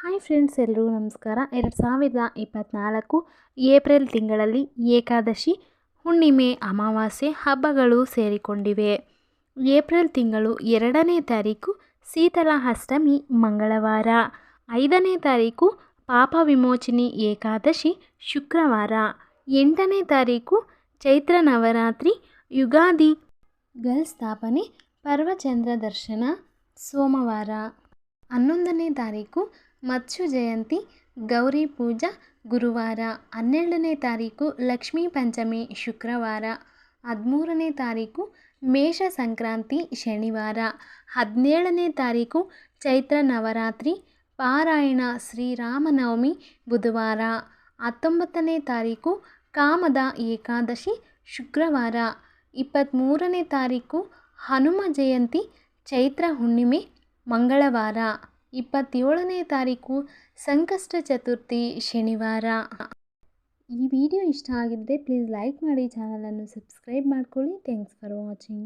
Hi friends ಎಲ್ಲರೂ ನಮಸ್ಕಾರ. ಎರಡು ಸಾವಿರದ ಇಪ್ಪತ್ತ್ನಾಲ್ಕು ಏಪ್ರಿಲ್ ತಿಂಗಳಲ್ಲಿ ಏಕಾದಶಿ, ಹುಣ್ಣಿಮೆ, ಅಮಾವಾಸ್ಯೆ ಹಬ್ಬಗಳು ಸೇರಿಕೊಂಡಿವೆ. ಏಪ್ರಿಲ್ ತಿಂಗಳು ಎರಡನೇ ತಾರೀಕು ಶೀತಲ ಅಷ್ಟಮಿ ಮಂಗಳವಾರ. ಐದನೇ ತಾರೀಕು ಪಾಪ ವಿಮೋಚನೆ ಏಕಾದಶಿ ಶುಕ್ರವಾರ. ಎಂಟನೇ ತಾರೀಕು ಚೈತ್ರ ನವರಾತ್ರಿ, ಯುಗಾದಿ ಗಲ್ ಸ್ಥಾಪನೆ, ಪರ್ವಚಂದ್ರ ದರ್ಶನ ಸೋಮವಾರ. ಹನ್ನೊಂದನೇ ತಾರೀಕು ಮತ್ಸ್ಯ ಜಯಂತಿ, ಗೌರಿ ಪೂಜಾ ಗುರುವಾರ. ಹನ್ನೆರಡನೇ ತಾರೀಕು ಲಕ್ಷ್ಮೀ ಪಂಚಮಿ ಶುಕ್ರವಾರ. ಹದಿಮೂರನೇ ತಾರೀಕು ಮೇಷ ಸಂಕ್ರಾಂತಿ ಶನಿವಾರ. ಹದಿನೇಳನೇ ತಾರೀಕು ಚೈತ್ರ ನವರಾತ್ರಿ, ಪಾರಾಯಣ ಶ್ರೀರಾಮನವಮಿ ಬುಧವಾರ. ಹತ್ತೊಂಬತ್ತನೇ ತಾರೀಕು ಕಾಮದ ಏಕಾದಶಿ ಶುಕ್ರವಾರ. ಇಪ್ಪತ್ತ್ಮೂರನೇ ತಾರೀಕು ಹನುಮ ಜಯಂತಿ, ಚೈತ್ರ ಹುಣ್ಣಿಮೆ ಮಂಗಳವಾರ, ಇಪ್ಪತ್ತೇಳನೇ ತಾರೀಕು ಸಂಕಷ್ಟ ಚತುರ್ಥಿ ಶನಿವಾರ. ಈ ವಿಡಿಯೋ ಇಷ್ಟ ಆಗಿದ್ದರೆ ಪ್ಲೀಸ್ ಲೈಕ್ ಮಾಡಿ ಚಾನಲನ್ನು ಸಬ್ಸ್ಕ್ರೈಬ್ ಮಾಡ್ಕೊಳ್ಳಿ. Thanks for watching